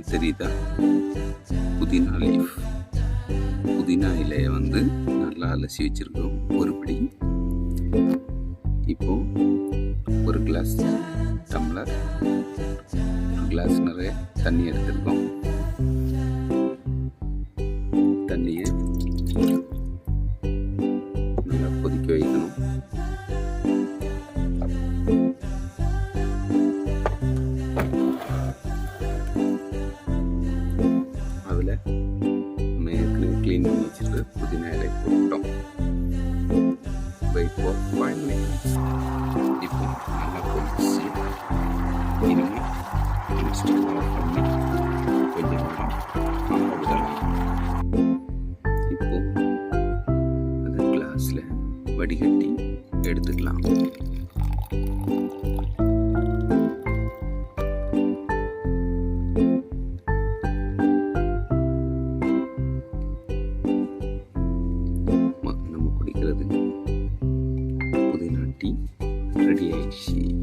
தெரியுதா புதினா லீஃப் புதினா இலையை வந்து நல்லா அலசி வச்சுருக்கோம். ஒரு படி. இப்போ ஒரு கிளாஸ் டம்ளர் ஒரு கிளாஸ் நிறைய தண்ணி எடுத்திருக்கோம். தண்ணியை எல்லாமே ஏற்கனவே க்ளீன் பண்ணி வச்சுட்டு புதினா இலை போட்டோம். வெயிட் இப்போ நல்லா போயிடுச்சு இப்போ அது கிளாஸில் வடிகட்டி எடுத்துக்கலாம். 吃点喜